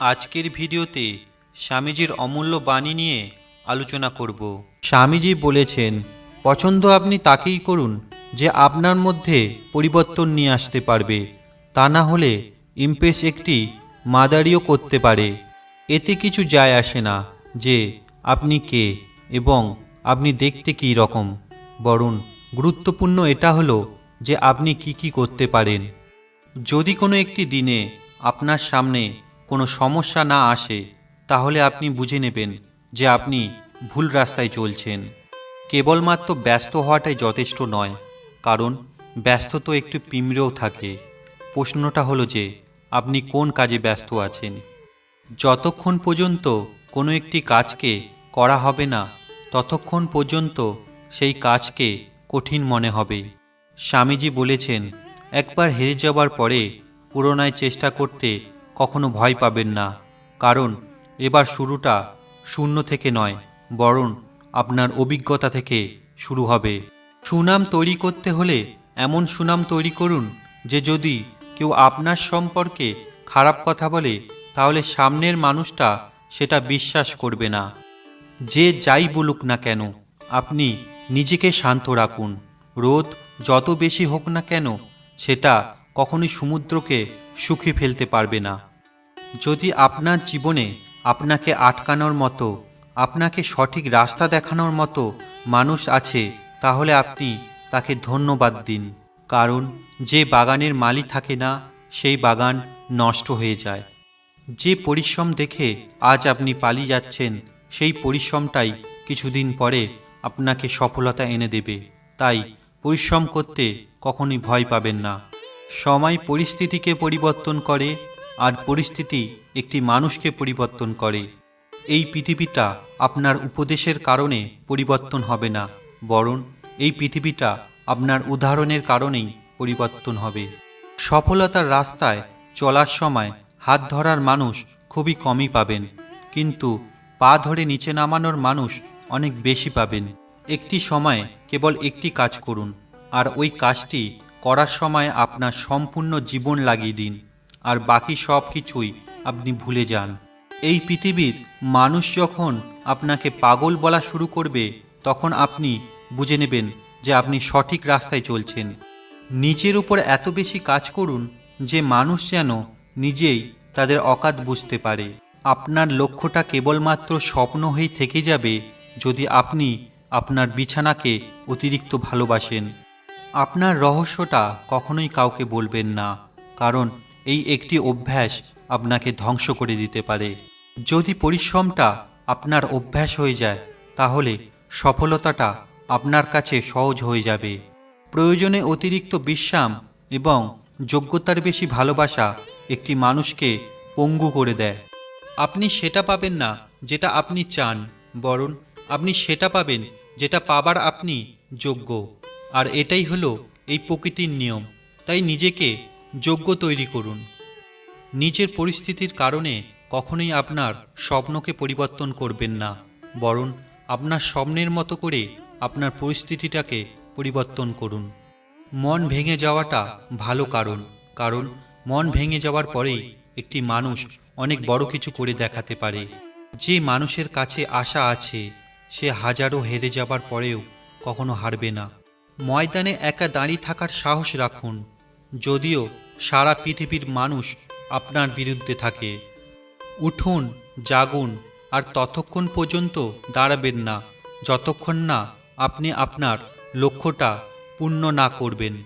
আজকের ভিডিওতে স্বামীজির অমূল্য বাণী নিয়ে আলোচনা করব। স্বামীজি বলেছেন, পছন্দ আপনি তাকেই করুন যে আপনার মধ্যে পরিবর্তন নিয়ে আসতে পারবে। তা না হলে ইমপ্রেস একটি মাদারিও করতে পারে। এতে কিছু যায় আসে না যে আপনি কে এবং আপনি দেখতে কী রকম। বরং গুরুত্বপূর্ণ এটা হলো যে আপনি কি কি করতে পারেন। যদি কোনো একটি দিনে আপনার সামনে কোনো সমস্যা না আসে, তাহলে আপনি বুঝে নেবেন যে আপনি ভুল রাস্তায় চলছেন। কেবলমাত্র ব্যস্ত হওয়াটাই যথেষ্ট নয়, কারণ ব্যস্ত তো একটু পিমড়েও থাকে। প্রশ্নটা হলো যে, আপনি কোন কাজে ব্যস্ত আছেন? যতক্ষণ পর্যন্ত কোনো একটি কাজকে করা হবে না, ততক্ষণ পর্যন্ত সেই কাজকে কঠিন মনে হবে। স্বামীজি বলেছেন, একবার হেরে যাবার পরে পুনরায় চেষ্টা করতে কখনো ভয় পাবেন না, কারণ এবার শুরুটা শূন্য থেকে নয়, বরং আপনার অভিজ্ঞতা থেকে শুরু হবে। সুনাম তৈরি করতে হলে এমন সুনাম তৈরি করুন যে যদি কেউ আপনার সম্পর্কে খারাপ কথা বলে, তাহলে সামনের মানুষটা সেটা বিশ্বাস করবে না। যে যাই বলুক না কেন, আপনি নিজেকে শান্ত রাখুন। রোদ যত বেশি হোক না কেন, সেটা কখনোই সমুদ্রকে সুখে ফেলতে পারবে না। যদি আপনার জীবনে আপনাকে আটকানোর মতো, আপনাকে সঠিক রাস্তা দেখানোর মতো মানুষ আছে, তাহলে আপনি তাকে ধন্যবাদ দিন। কারণ যে বাগানের মালি থাকে না, সেই বাগান নষ্ট হয়ে যায়। যে পরিশ্রম দেখে আজ আপনি পালিয়ে যাচ্ছেন, সেই পরিশ্রমটাই কিছুদিন পরে আপনাকে সফলতা এনে দেবে। তাই পরিশ্রম করতে কখনোই ভয় পাবেন না। সময় পরিস্থিতিকে পরিবর্তন করে আর পরিস্থিতি একটি মানুষকে পরিবর্তন করে। এই পৃথিবীটা আপনার উপদেশের কারণে পরিবর্তন হবে না, বরং এই পৃথিবীটা আপনার উদাহরণের কারণেই পরিবর্তন হবে। সফলতার রাস্তায় চলার সময় হাত ধরার মানুষ খুবই কমই পাবেন, কিন্তু পা ধরে নিচে নামানোর মানুষ অনেক বেশি পাবেন। একটি সময় কেবল একটি কাজ করুন, আর ওই কাজটি করার সময় আপনার সম্পূর্ণ জীবন লাগিয়ে দিন। আর বাকি সব কিছুই আপনি ভুলে যান। এই পৃথিবীর মানুষ যখন আপনাকে পাগল বলা শুরু করবে, তখন আপনি বুঝে নেবেন যে আপনি সঠিক রাস্তায় চলছেন। নিজের উপর এত বেশি কাজ করুন যে মানুষ যেন নিজেই তাদের অকাত বুঝতে পারে। আপনার লক্ষ্যটা কেবলমাত্র স্বপ্ন হয়েই থেকে যাবে যদি আপনি আপনার বিছানাকে অতিরিক্ত ভালোবাসেন। আপনার রহস্যটা কখনোই কাউকে বলবেন না, কারণ এই একটি অভ্যাস আপনাকে ধ্বংস করে দিতে পারে। যদি পরিশ্রমটা আপনার অভ্যাস হয়ে যায়, তাহলে সফলতাটা আপনার কাছে সহজ হয়ে যাবে। প্রয়োজনে অতিরিক্ত বিশ্রাম এবং যোগ্যতার বেশি ভালোবাসা একটি মানুষকে পঙ্গু করে দেয়। আপনি সেটা পাবেন না যেটা আপনি চান, বরং আপনি সেটা পাবেন যেটা পাবার আপনি যোগ্য। আর এটাই হলো এই প্রকৃতির নিয়ম। তাই নিজেকে যোগ্য তৈরি করুন। নিজের পরিস্থিতির কারণে কখনোই আপনার স্বপ্নকে পরিবর্তন করবেন না, বরং আপনার স্বপ্নের মতো করে আপনার পরিস্থিতিটাকে পরিবর্তন করুন। মন ভেঙে যাওয়াটা ভালো কারণ কারণ মন ভেঙে যাওয়ার পরেই একটি মানুষ অনেক বড় কিছু করে দেখাতে পারে। যে মানুষের কাছে আশা আছে, সে হাজারো হেরে যাবার পরেও কখনো হারবে না। ময়দানে একা দাঁড়িয়ে থাকার সাহস রাখুন। যদিও সারা পৃথিবীর মানুষ আপনার বিরুদ্ধে থাকে। উঠুন, জাগুন, আর ততক্ষণ পর্যন্ত দাঁড়াবেন না, যতক্ষণ না আপনি আপনার লক্ষ্যটা পূর্ণ না করবেন।